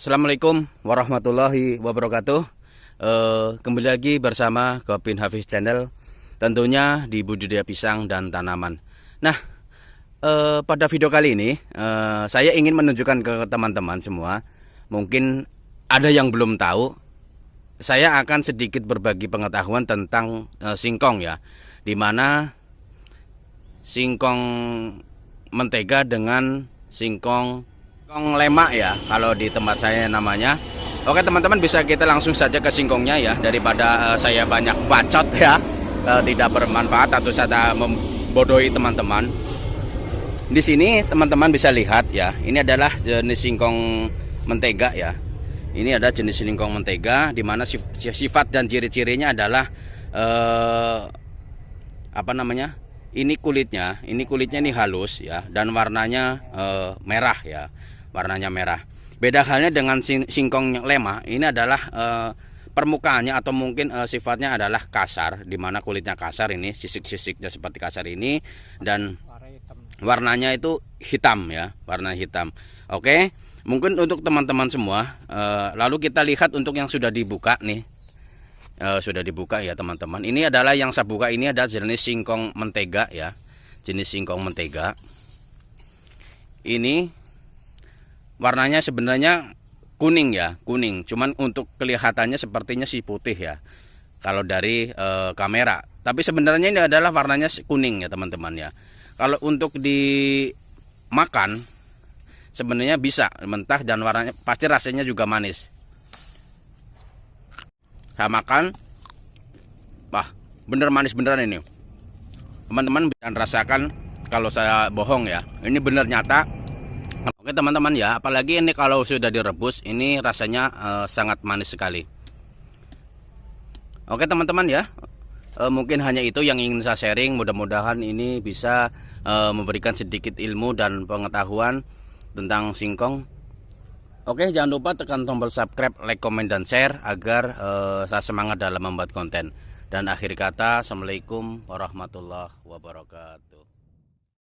Assalamualaikum warahmatullahi wabarakatuh. Eh, kembali lagi bersama Gopin Hafiz Channel, tentunya di budidaya pisang dan tanaman. Nah, eh, pada video kali ini eh, saya ingin menunjukkan ke teman-teman semua, mungkin ada yang belum tahu. Saya akan sedikit berbagi pengetahuan tentang singkong ya, di mana singkong mentega dengan singkong singkong lemak ya kalau di tempat saya namanya. Oke teman-teman bisa kita langsung saja ke singkongnya ya daripada uh, saya banyak bacot ya. Uh, tidak bermanfaat atau saya membodohi teman-teman. Di sini teman-teman bisa lihat ya ini adalah jenis singkong mentega ya. Ini ada jenis singkong mentega di mana sif sifat dan ciri-cirinya adalah uh, apa namanya? Ini kulitnya ini kulitnya ini halus ya dan warnanya uh, merah ya warnanya merah. Beda halnya dengan sing singkong lema, ini adalah e, permukaannya atau mungkin e, sifatnya adalah kasar, di mana kulitnya kasar ini, sisik-sisiknya seperti kasar ini dan warnanya itu hitam ya, warna hitam. Oke, mungkin untuk teman-teman semua, e, lalu kita lihat untuk yang sudah dibuka nih. E, sudah dibuka ya teman-teman. Ini adalah yang saya buka ini adalah jenis singkong mentega ya, jenis singkong mentega. Ini warnanya sebenarnya kuning ya kuning. Cuman untuk kelihatannya sepertinya si putih ya kalau dari e, kamera. Tapi sebenarnya ini adalah warnanya kuning ya teman-teman ya. Kalau untuk dimakan sebenarnya bisa mentah dan warnanya pasti rasanya juga manis. Saya makan wah bener manis beneran ini. Teman-teman bisa rasakan kalau saya bohong ya. Ini bener nyata Oke teman-teman ya, apalagi ini kalau sudah direbus, ini rasanya uh, sangat manis sekali. Oke teman-teman ya, uh, mungkin hanya itu yang ingin saya sharing. Mudah-mudahan ini bisa uh, memberikan sedikit ilmu dan pengetahuan tentang singkong. Oke, jangan lupa tekan tombol subscribe, like, comment, dan share agar uh, saya semangat dalam membuat konten. Dan akhir kata, Assalamualaikum warahmatullahi wabarakatuh.